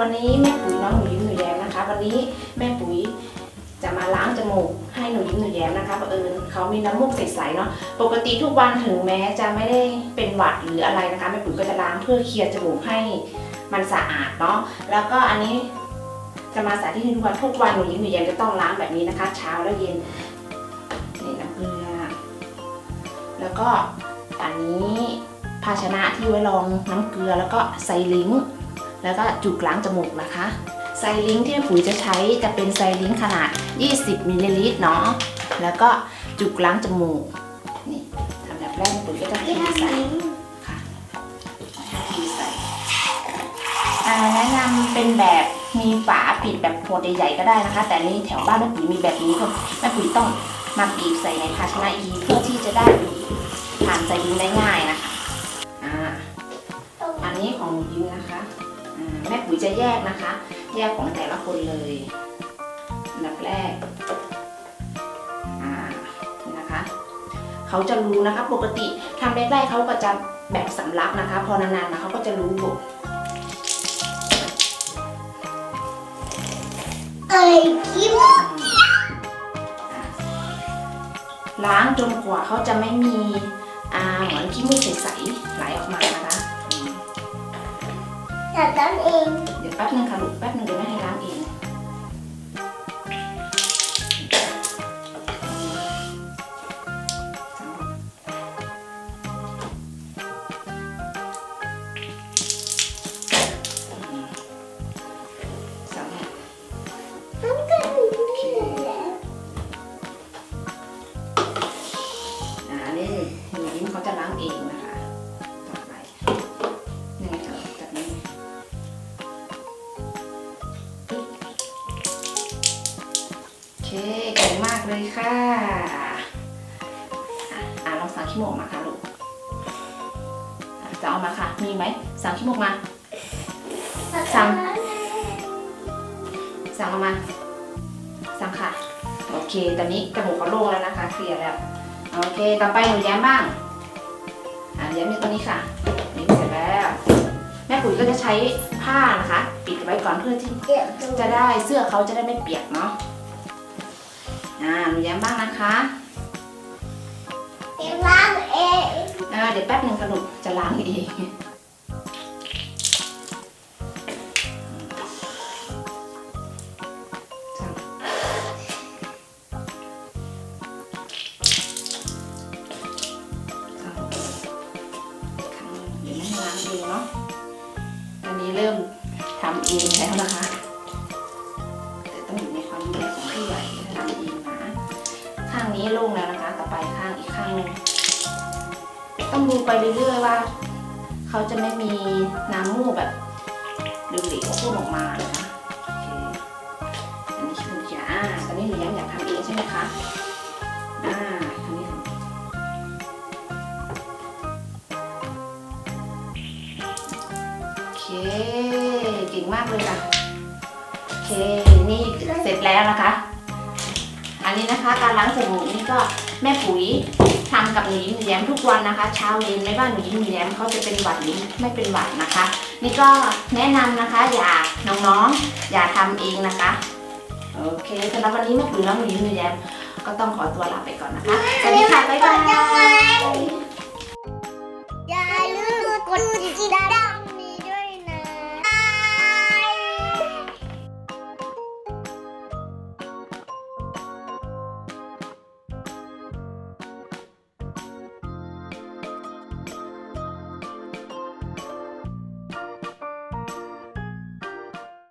วันนี้แม่ปุ๋ยน้องหนูยิ้มหนูแย้มนะคะ วันนี้แม่ปุ๋ยจะมาล้างจมูกให้หนูยิ้มหนูแย้มนะคะบังเอิญเขามีน้ำมูกใสๆเนาะปกติทุกวันถึงแม้จะไม่ได้เป็นหวัดหรืออะไรนะคะแม่ปุ๋ยก็จะล้างเพื่อเคลียร์จมูกให้มันสะอาดเนาะแล้วก็อันนี้จะมาสาธิตให้ทุกวันทุกวันหนูยิ้มหนูแย้มจะต้องล้างแบบนี้นะคะ เช้าและเย็นนี่น้ำเกลือแล้วก็อันนี้ภาชนะที่ไว้รองน้ำเกลือแล้วก็ไซลิงค์ แล้วก็จุกล้างจมูกนะคะไซลิงที่ปุ๋ยจะใช้จะเป็นไซลิงขนาด 20มิลลิลิตรเนาะแล้วก็จุกล้างจมูกนี่ทำแบบแรกปุ๋ยก็จะใส่ค่ะเทใส่แนะนำเป็นแบบมีฝาปิดแบบขวดใหญ่ๆก็ได้นะคะ แต่นี่แถวบ้านแม่ปุ๋ยมีแบบนี้ก็แม่ปุ๋ยต้องมาบีบใส่ในภาชนะอีกเพื่อที่จะได้ผ่านไซลิงได้ง่ายนะคะอ่าอันนี้ของยิ้มนะคะ แม่ปุ๋ยจะแยกนะคะ แยกของแต่ละคนเลยอันดับแรกอ่านี่นะคะเขาจะรู้นะคะปกติทำแรกๆเขาก็จะแบบสำลักนะคะ พอนานๆมาเขาก็จะรู้เอ้ยคิมล้างจนกว่าเขาจะไม่มีอ่าเหมือนขี้มูกใสๆไหลออกมานะคะอืม แต่ตอนเองเดี๋ยวแป๊บนึงค่ะลูกแป๊บนึงเดี๋ยวแม่ให้ล้างเองสองมันก็มีแล้วอ่านี่หนูยิ้มเขาจะล้างเองนะคะ เก่งมากเลยค่ะอ่าลองสั่งขี้มูกออกมาค่ะลูกจะเอามาค่ะ มีไหมสั่งขี้มูกมาสั่งสั่งเอามาสั่งค่ะ โอเค ตอนนี้จมูกเขาโล่งแล้วนะคะ เคลียร์แล้ว โอเค ต่อไปหนูแย้มบ้าง อ่าแย้มอยู่ตรงนี้ค่ะ นี่เสร็จแล้ว แม่ปุ๋ยก็จะใช้ผ้านะคะ ปิดไว้ก่อนเพื่อที่จะได้เสื้อเขาจะได้ไม่เปียกเนาะ อ่าหนูแย้มบ้างนะคะเดี๋ยวล้างเองอ่าเดี๋ยวแป๊บหนึ่งค่ะลูกจะล้างเองเดี๋ยวแม่ล้างเองเนาะตอนนี้เริ่มทำเองแล้วนะคะางนี้โล่งแล้วนะคะ ต่อไปข้างอีกข้างหนึ่งต้องดูไปเรื่อยๆว่า เขาจะไม่มีน้ำมูกแบบเหลวๆพุ่งออกมานะคะอันนี้คือจ้าตอนนี้หนูยังอยากทำเองใช่ไหมคะอ่าทำนี้ค่ะโอเคเก่งมากเลยค่ะโอเคนี่เสร็จแล้วนะคะ อันนี้นะคะ การล้างจมูกนี่ก็แม่ปุ๋ยทำกับหนูยิ้มหนูแย้มทุกวันนะคะ เช้าเย็นไม่ว่าหนูยิ้มหนูแย้มเขาจะเป็นหวัดหรือไม่เป็นหวัดนะคะ นี่ก็แนะนำนะคะอย่าน้องๆ อย่าทำเองนะคะโอเคสำหรับวันนี้แม่ปุ๋ยน้องหนูยิ้มหนูแย้มก็ต้องขอตัวลาไปก่อนนะคะสวัสดีค่ะบ๊ายบายอย่าลืมกดติดตาม